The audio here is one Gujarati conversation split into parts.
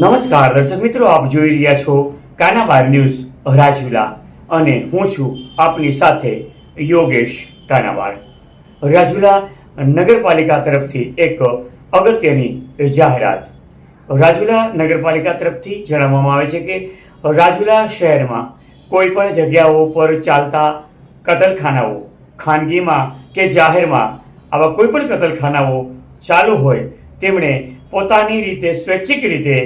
નમસ્કાર, દર્શક મિત્રો, આપ જોઈ રહ્યા છો કાનાબાર ન્યૂઝ રાજુલા અને હું છું આપની સાથે યોગેશ કાનાબાર. રાજુલા નગરપાલિકા તરફથી એક અગત્યની જાહેરાત. રાજુલા નગરપાલિકા તરફથી જણાવવામાં આવે છે કે રાજુલા શહેરમાં કોઈ પણ જગ્યાઓ પર ચાલતા કતલખાનાઓ, ખાનગીમાં કે જાહેરમાં આવા કોઈ પણ કતલખાનાઓ ચાલુ હોય, તેમણે પોતાની રીતે સ્વૈચ્છિક રીતે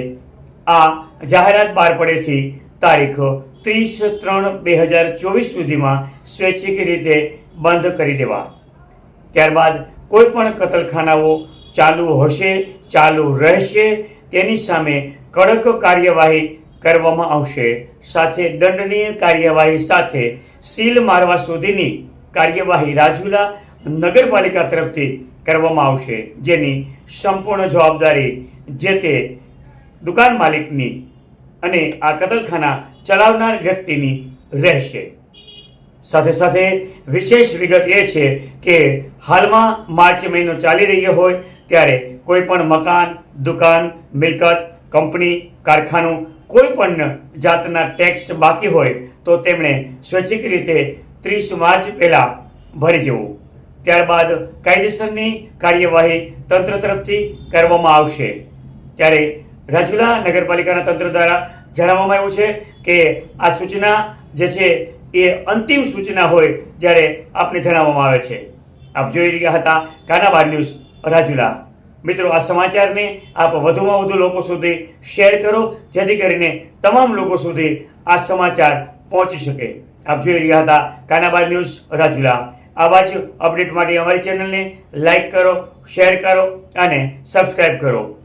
આ જાહેરાત બહાર પડેથી તારીખ ત્રીસ ત્રણ બે હજાર ચોવીસ સુધીમાં સ્વૈચ્છિક રીતે બંધ કરી દેવા. ત્યારબાદ કોઈ પણ કતલખાનાઓ ચાલુ હશે, ચાલુ રહેશે, તેની સામે કડક કાર્યવાહી કરવામાં આવશે. સાથે દંડનીય કાર્યવાહી સાથે સીલ મારવા સુધીની કાર્યવાહી રાજુલા નગરપાલિકા તરફથી કરવામાં આવશે, જેની સંપૂર્ણ જવાબદારી જે તે દુકાન માલિકની અને આ કતલખાના ચલાવનાર વ્યક્તિની રહેશે. સાથે સાથે વિશેષ વિગત એ છે કે હાલમાં માર્ચ મહિનો ચાલી રહ્યો હોય ત્યારે કોઈ પણ મકાન, દુકાન, મિલકત, કંપની, કારખાનું, કોઈ પણ જાતના ટેક્સ બાકી હોય તો તેમણે સ્વૈચ્છિક રીતે ત્રીસ માર્ચ પહેલાં ભરી જવું ત્યારબાદ કાયદેસરની કાર્યવાહી તંત્ર તરફથી કરવામાં આવશે. ત્યારે રાજુલા નગરપાલિકાના તંત્ર દ્વારા જણાવવામાં આવ્યું છે કે આ સૂચના જે છે એ અંતિમ સૂચના હોય જ્યારે આપને જણાવવામાં આવે છે. આપ જોઈ રહ્યા હતા કાનાબાર ન્યૂઝ, રાજુલા. મિત્રો, આ સમાચારને આપ વધુમાં વધુ લોકો સુધી શેર કરો, જેથી કરીને તમામ લોકો સુધી આ સમાચાર પહોંચી શકે. આપ જોઈ રહ્યા હતા કાનાબાર ન્યૂઝ, રાજુલા. આવા જ અપડેટ માટે અમારી ચેનલને લાઈક કરો, શેર કરો અને સબસ્ક્રાઈબ કરો.